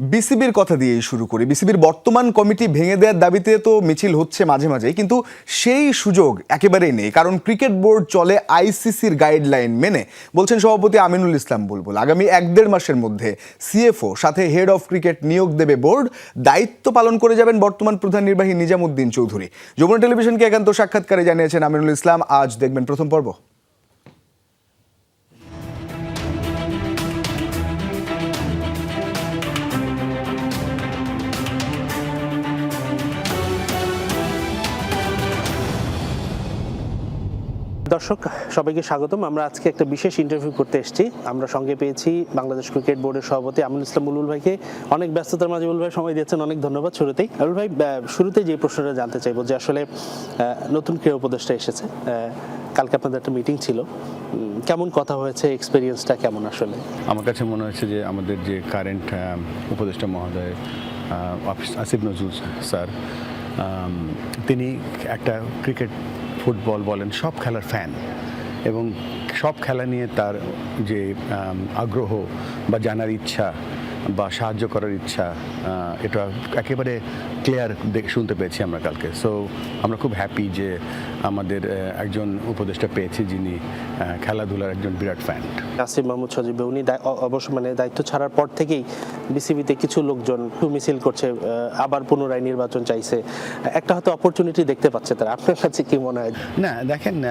বিসিবির কথা দিয়েই শুরু করি। বিসিবির বর্তমান কমিটি ভেঙে দেওয়ার দাবিতে তো মিছিল হচ্ছে মাঝে মাঝে কিন্তু সেই সুযোগ একেবারেই নেই, কারণ ক্রিকেট বোর্ড চলে আইসিসির গাইডলাইন মেনে। বলছেন সভাপতি আমিনুল ইসলাম বুলবুল, আগামী এক দেড় মাসের মধ্যে সিএফও, সাথে হেড অফ ক্রিকেট নিয়োগ দেবে বোর্ড, দায়িত্ব পালন করে যাবেন বর্তমান প্রধান নির্বাহী নিজামুদ্দিন চৌধুরী। যমুনা টেলিভিশনকে একান্ত সাক্ষাৎকারে জানিয়েছেন আমিনুল ইসলাম, আজ দেখবেন প্রথম পর্ব। দর্শক সবাইকে স্বাগতম। আমরা আজকে একটা বিশেষ ইন্টারভিউ করতে এসেছি। আমরা সঙ্গে পেয়েছি বাংলাদেশ ক্রিকেট বোর্ডের সভাপতি আমিনুল ইসলাম বুলুল ভাইকে। অনেক ব্যস্ততার মাঝে বুলুল ভাই সময় দিয়েছেন অনেক ধন্যবাদ শুরুতেই। আবুল ভাই আহ, শুরুতেই যে প্রশ্নটা জানতে চাইব যে আসলে নতুন ক্রীড়া উপদেষ্টা এসেছে। কালকে আপনাদের একটা মিটিং ছিল। কেমন কথা হয়েছে? এক্সপিরিয়েন্সটা কেমন আসলে? আমার কাছে মনে হচ্ছে যে আমাদের যে কারেন্ট উপদেষ্টা মহোদয় আসিফ নজরুল স্যার তিনি একটা ক্রিকেট ফুটবল বলেন, সব খেলার ফ্যান এবং সব খেলা নিয়ে তার যে আগ্রহ বা জানার ইচ্ছা বা সাহায্য করার ইচ্ছা এটা একেবারে ক্লিয়ার শুনতে পেয়েছি আমরা কালকে। সো আমরা খুব হ্যাপি যে আমাদের একজন উপদেষ্টা পেয়েছি যিনি খেলাধুলার একজন বিরাট ফ্যান আসিফ মাহমুদ সজিব উনি অবশ্য মানে দায়িত্ব ছাড়ার পর থেকেই বিসিবিতে কিছু লোকজন মিছিল করছে আবার পুনরায় নির্বাচন চাইছে। একটা হয়তো অপরচুনিটি দেখতে পাচ্ছে তারা। আপনার কাছে কি মনে হয়? না দেখেন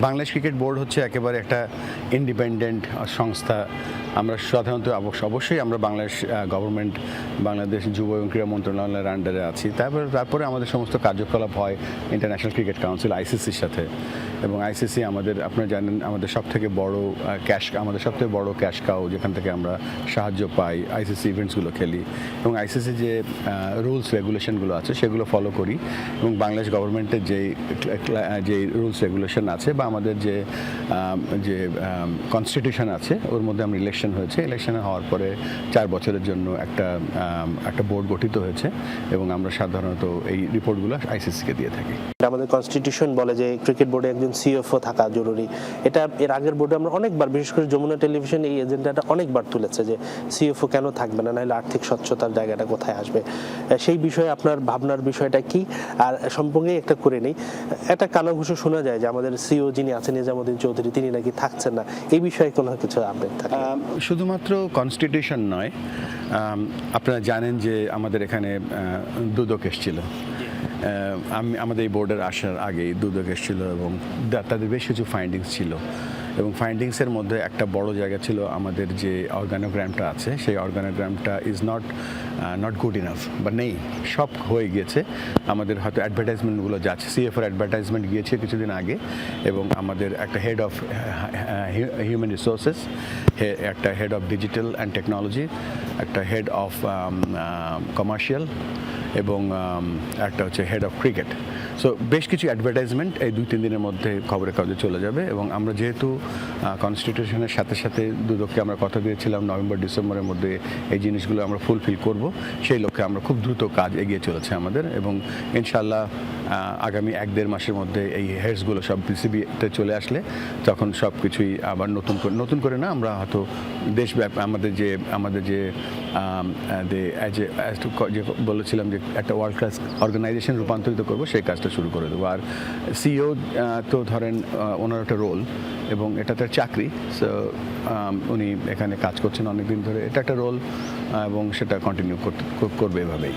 বাংলাদেশ ক্রিকেট বোর্ড হচ্ছে একেবারে একটা ইন্ডিপেন্ডেন্ট সংস্থা। আমরা সাধারণত অবশ্য- অবশ্যই আমরা বাংলাদেশ গভর্নমেন্ট বাংলাদেশ যুব এবং ক্রীড়া মন্ত্রণালয়ের আন্ডারে আছি। তারপরে তারপরে আমাদের সমস্ত কার্যকলাপ হয় ইন্টারন্যাশনাল ক্রিকেট কাউন্সিল আইসিসির সাথে। এবং আইসিসি আমাদের, আপনারা জানেন, আমাদের সব থেকে বড় ক্যাশ আমাদের সব থেকে বড় ক্যাশ কাউ যেখান থেকে আমরা সাহায্য পাই আইসিসি ইভেন্টসগুলো খেলি। এবং আইসিসি যে রুলস রেগুলেশনগুলো আছে, সেগুলো ফলো করি। এবং বাংলাদেশ গভর্নমেন্টের যেই যেই রুলস রেগুলেশন আছে বা আমাদের যে যে কনস্টিটিউশন আছে, ওর মধ্যে আমরা ইলেকশন হয়েছে। ইলেকশন হওয়ার পরে চার বছরের জন্য একটা একটা বোর্ড গঠিত হয়েছে। এবং আমরা সাধারণত এই রিপোর্টগুলো আইসিসিকে দিয়ে থাকি। আমাদের কনস্টিটিউশন বলে যে ক্রিকেট বোর্ডে একজন সিএফও থাকা জরুরি। এটা এর আগের বোর্ডে আমরা অনেকবার বিশেষ করে যমুনা টেলিভিশন এই এজেন্ডাটা অনেকবার তুলেছে যে সিএফও কেন থাকবে না নাহলে আর্থিক স্বচ্ছতার জায়গাটা কোথায় আসবে। সেই বিষয়ে আপনার ভাবনার বিষয়টা কি? আর সম্পর্কে একটা করে নেই। একটা কানাঘুষো শোনা যায় যে আমাদের সিও যিনি আছেন নিজামুদ্দিন চৌধুরী তিনি নাকি থাকছেন না। এই বিষয়ে কোনো কিছু আপডেট থাকে? শুধুমাত্র কনস্টিটিউশন নয় আপনারা জানেন যে আমাদের এখানে দুদক এসেছিল। আমি, আমাদের এই বোর্ডের আসার আগেই দুদক এসেছিল এবং তাদের বেশ কিছু ফাইন্ডিংস ছিল। এবং ফাইন্ডিংসের মধ্যে একটা বড় জায়গা ছিল আমাদের যে অর্গানোগ্রামটা আছে, সেই অর্গানোগ্রামটা is not not good enough বা নেই। সব হয়ে গিয়েছে। আমাদের হয়তো অ্যাডভার্টাইজমেন্টগুলো যাচ্ছে। সিএফের অ্যাডভার্টাইজমেন্ট গিয়েছে কিছুদিন আগে এবং আমাদের একটা হেড অফ হিউম্যান রিসোর্সেস একটা head of digital and technology একটা হেড অফ কমার্শিয়াল এবং um, একটা হচ্ছে হেড অফ ক্রিকেট সো বেশ কিছু অ্যাডভার্টাইজমেন্ট এই দুই তিন দিনের মধ্যে খবরের কাগজে চলে যাবে এবং আমরা যেহেতু কনস্টিটিউশনের সাথে সাথে দুদককে আমরা কথা দিয়েছিলাম নভেম্বর ডিসেম্বরের মধ্যে এই জিনিসগুলো আমরা ফুলফিল করব সেই লক্ষ্যে আমরা খুব দ্রুত কাজ এগিয়ে চলেছে আমাদের এবং ইনশাল্লাহ আগামী এক দেড় মাসের মধ্যে এই হেডসগুলো সব পিসিবিতে চলে আসলে তখন সব কিছুই আবার নতুন করে নতুন করে না, আমরা হয়তো দেশব্যাপী আমাদের যে আমাদের যে যে বলেছিলাম যে একটা ওয়ার্ল্ড ক্লাস অর্গানাইজেশন রূপান্তরিত করব, সেই কাজটা শুরু করে দেবো। আর সিও তো ধরেন ওনার একটা রোল এবং এটা তার চাকরি। সো উনি এখানে কাজ করছেন অনেক দিন ধরে। এটা একটা রোল এবং সেটা কন্টিনিউ করতে করবে এভাবেই।